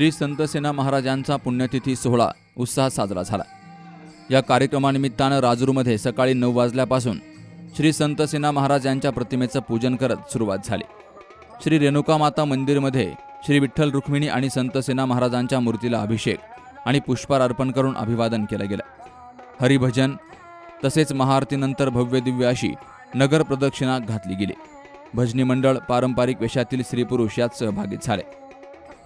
श्री संतसेना महाराजांचा पुण्यतिथी सोहळा उत्साहात साजरा झाला. या कार्यक्रमानिमित्तानं राजूरमध्ये सकाळी नऊ वाजल्यापासून श्री संतसेना महाराज यांच्या प्रतिमेचं पूजन करत सुरुवात झाली. श्री रेणुका माता मंदिरमध्ये श्री विठ्ठल रुक्मिणी आणि संतसेना महाराजांच्या मूर्तीला अभिषेक आणि पुष्पार अर्पण करून अभिवादन केलं गेलं. हरिभजन तसेच महाआरतीनंतर भव्य दिव्य अशी नगर प्रदक्षिणा घातली गेली. भजनी मंडळ पारंपरिक वेशातील स्त्रीपुरुष यात सहभागी झाले.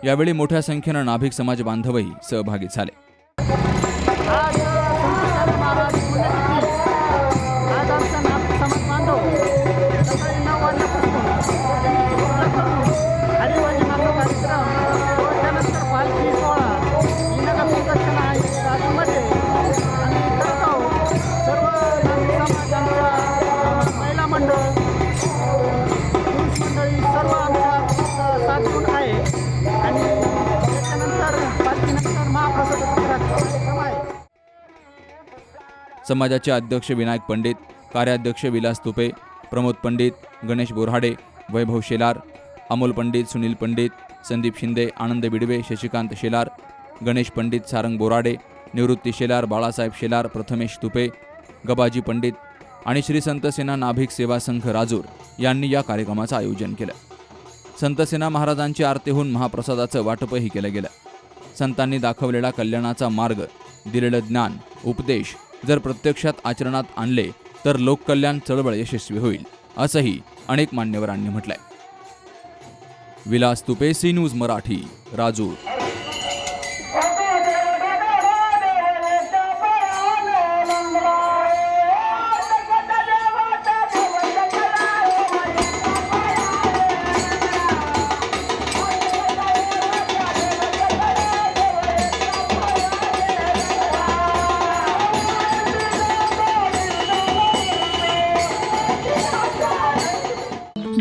यावेळी मोठ्या संख्येनं नाभिक समाज बांधवही सहभागी झाले. आणि त्याच्यानंतर पालखीनंतर महाप्रसादाचा कार्यक्रम आहे समाजाचे अध्यक्ष विनायक पंडित कार्याध्यक्ष विलास तुपे प्रमोद पंडित गणेश बोराडे वैभव शेलार अमोल पंडित सुनील पंडित संदीप शिंदे आनंद बिडवे शशिकांत शेलार गणेश पंडित सारंग बोराडे निवृत्ती शेलार बाळासाहेब शेलार प्रथमेश तुपे गबाजी पंडित आणि श्री संतसेना नाभिक सेवा संघ राजूर यांनी या कार्यक्रमाचं आयोजन केलं. संतसेना महाराजांची आरती होऊन महाप्रसादाचं वाटपही केलं गेलं. संतांनी दाखवलेला कल्याणाचा मार्ग दिलेलं ज्ञान उपदेश जर प्रत्यक्षात आचरणात आणले तर लोककल्याण चळवळ यशस्वी होईल असंही अनेक मान्यवरांनी म्हटलंय. Vilas Tupe C news Marathi Rajur.